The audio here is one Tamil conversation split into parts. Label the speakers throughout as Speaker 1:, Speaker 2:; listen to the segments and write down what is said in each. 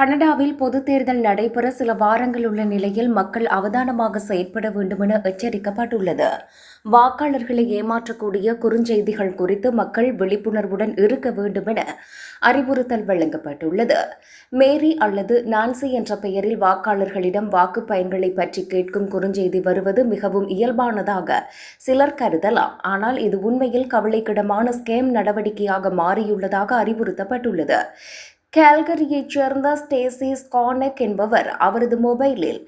Speaker 1: கனடாவில் பொதுத் தேர்தல் நடைபெற சில வாரங்கள் உள்ள நிலையில் மக்கள் அவதானமாக செயற்பட வேண்டுமென எச்சரிக்கப்பட்டுள்ளது. வாக்காளர்களை ஏமாற்றக்கூடிய குறுஞ்செய்திகள் குறித்து மக்கள் விழிப்புணர்வுடன் இருக்க வேண்டுமென அறிவுறுத்தல் வழங்கப்பட்டுள்ளது. மேரி அல்லது நான்சி என்ற பெயரில் வாக்காளர்களிடம் வாக்கு பயன்களை பற்றி கேட்கும் குறுஞ்செய்தி வருவது மிகவும் இயல்பானதாக சிலர் கருதலாம். ஆனால் இது உண்மையில் கவலைக்கிடமான ஸ்கேம் நடவடிக்கையாக மாறியுள்ளதாக அறிவுறுத்தப்பட்டுள்ளது. கேல்கரியைச் சேர்ந்த ஸ்டேசி ஸ்கானெக் என்பவர் அவரது மொபைலில்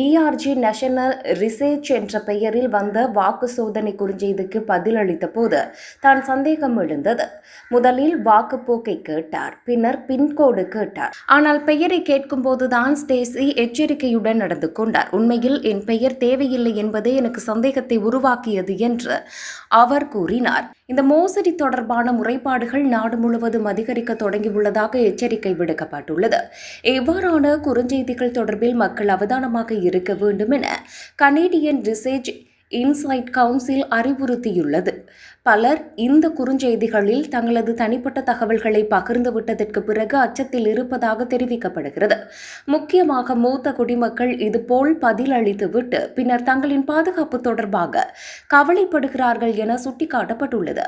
Speaker 1: இஆர்ஜி நேஷனல் ரிசர்ச் என்ற பெயரில் வந்த வாக்கு சோதனை குறுஞ்செய்திக்கு பதிலளித்த போது தான் சந்தேகம் எழுந்தது. முதலில் வாக்குப்போக்கை கேட்டார் பின்னர் பின்கோடு கேட்டார். ஆனால் பெயரை கேட்கும்போதுதான் ஸ்டேசி எச்சரிக்கையுடன் நடந்து கொண்டார். உண்மையில் என் பெயர் தேவையில்லை என்பதே எனக்கு சந்தேகத்தை உருவாக்கியது என்று அவர் கூறினார். இந்த மோசடி தொடர்பான முறைப்பாடுகள் நாடு முழுவதும் அதிகரிக்க தொடங்கியுள்ளதாக எச்சரிக்கை விடுக்கப்பட்டுள்ளது. இவ்வாறான குறுஞ்செய்திகள் தொடர்பில் மக்கள் அவதானமாக இருக்க வேண்டும் என கனேடியன் ரிசர்ச் இன்சைட் கவுன்சில் அறிவுறுத்தியுள்ளது. பலர் இந்த குறுஞ்செய்திகளில் தங்களது தனிப்பட்ட தகவல்களை பகிர்ந்து விட்டதற்கு பிறகு அச்சத்தில் இருப்பதாக தெரிவிக்கப்படுகிறது. முக்கியமாக மூத்த குடிமக்கள் இதுபோல் பதில் அளித்துவிட்டு பின்னர் தங்களின் பாதுகாப்பு தொடர்பாக கவலைப்படுகிறார்கள் என சுட்டிக்காட்டப்பட்டுள்ளது.